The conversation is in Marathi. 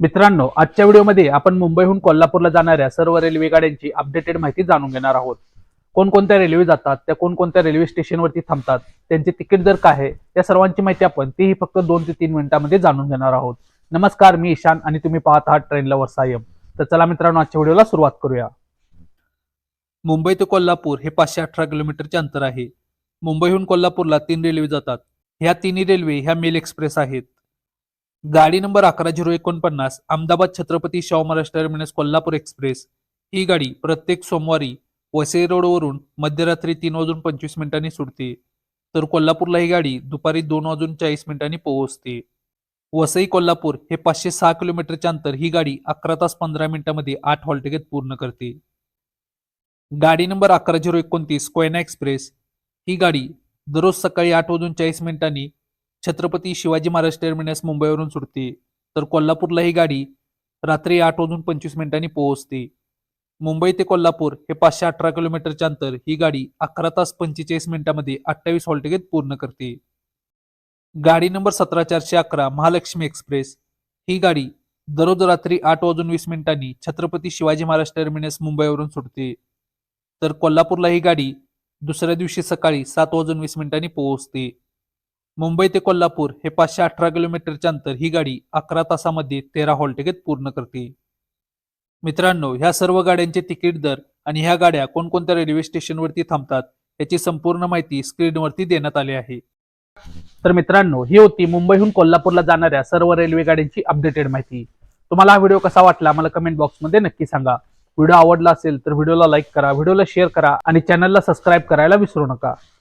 मित्रांनो आजच्या व्हिडिओमध्ये आपण मुंबईहून कोल्हापूरला जाणाऱ्या सर्व रेल्वे गाड्यांची अपडेटेड माहिती जाणून घेणार आहोत. कोणकोणत्या रेल्वे जातात त्या कोणकोणत्या रेल्वे स्टेशनवरती थांबतात त्यांचे तिकीट दर काय आहे या सर्वांची माहिती आपण तीही फक्त दोन ते तीन मिनिटांमध्ये जाणून घेणार आहोत. नमस्कार मी ईशान आणि तुम्ही पाहत आहात ट्रेन लवर सायम तर चला मित्रांनो आजच्या व्हिडिओला सुरुवात करूया. मुंबई ते कोल्हापूर हे पाचशे अठरा किलोमीटरचे अंतर आहे. मुंबईहून कोल्हापूरला तीन रेल्वे जातात. ह्या तिन्ही रेल्वे ह्या मेल एक्सप्रेस आहेत. गाडी नंबर अकरा झिरो एकोणपन्नास अहमदाबाद छत्रपती शाहू महाराज टर्मिनस कोल्हापूर एक्सप्रेस. ही गाडी प्रत्येक सोमवारी वसई रोडवरून मध्यरात्री तीन वाजून पंचवीस मिनिटांनी सुटते. तर कोल्हापूरला ही गाडी दुपारी दोन वाजून चाळीस मिनिटांनी पोहोचते. वसई कोल्हापूर हे पाचशे सहा किलोमीटरच्या अंतर ही गाडी अकरा तास पंधरा मिनिटांमध्ये आठ हॉल पूर्ण करते. गाडी नंबर अकरा झिरो एकोणतीस कोयना एक्सप्रेस. ही गाडी दररोज सकाळी आठ वाजून चाळीस मिनिटांनी छत्रपती शिवाजी महाराज टर्मिनस मुंबईवरून सुटते. तर कोल्हापूरला ही गाडी रात्री आठ वाजून पंचवीस मिनिटांनी पोहोचते. मुंबई ते कोल्हापूर हे पाचशे अठरा किलोमीटरचे अंतर ही गाडी अकरा तास पंचेचाळीस मिनिटांमध्ये अठ्ठावीस हॉल पूर्ण करते. गाडी नंबर सतरा चारशे अकरा महालक्ष्मी एक्सप्रेस ही गाडी दररोज रात्री आठ वाजून वीस मिनिटांनी छत्रपती शिवाजी महाराज टर्मिनस मुंबईवरून सुटते. तर कोल्हापूरला ही गाडी दुसऱ्या दिवशी सकाळी सात वाजून वीस मिनिटांनी पोहोचते. मुंबई ते कोल्हापूर हे पाचशे अठरा किलोमीटरचे अंतर ही गाडी अकरा तासामध्ये तेरा हॉल पूर्ण करते. मित्रांनो ह्या सर्व गाड्यांचे तिकीट दर आणि ह्या गाड्या कोणकोणत्या रेल्वे स्टेशनवरती थांबतात याची संपूर्ण माहिती स्क्रीनवरती देण्यात आली आहे. तर मित्रांनो ही होती मुंबईहून कोल्हापूरला जाणाऱ्या सर्व रेल्वे गाड्यांची अपडेटेड माहिती. तुम्हाला हा व्हिडिओ कसा वाटला मला कमेंट बॉक्समध्ये नक्की सांगा. व्हिडिओ आवडला असेल तर व्हिडिओला लाईक करा व्हिडिओला शेअर करा आणि चॅनलला सबस्क्राईब करायला विसरू नका.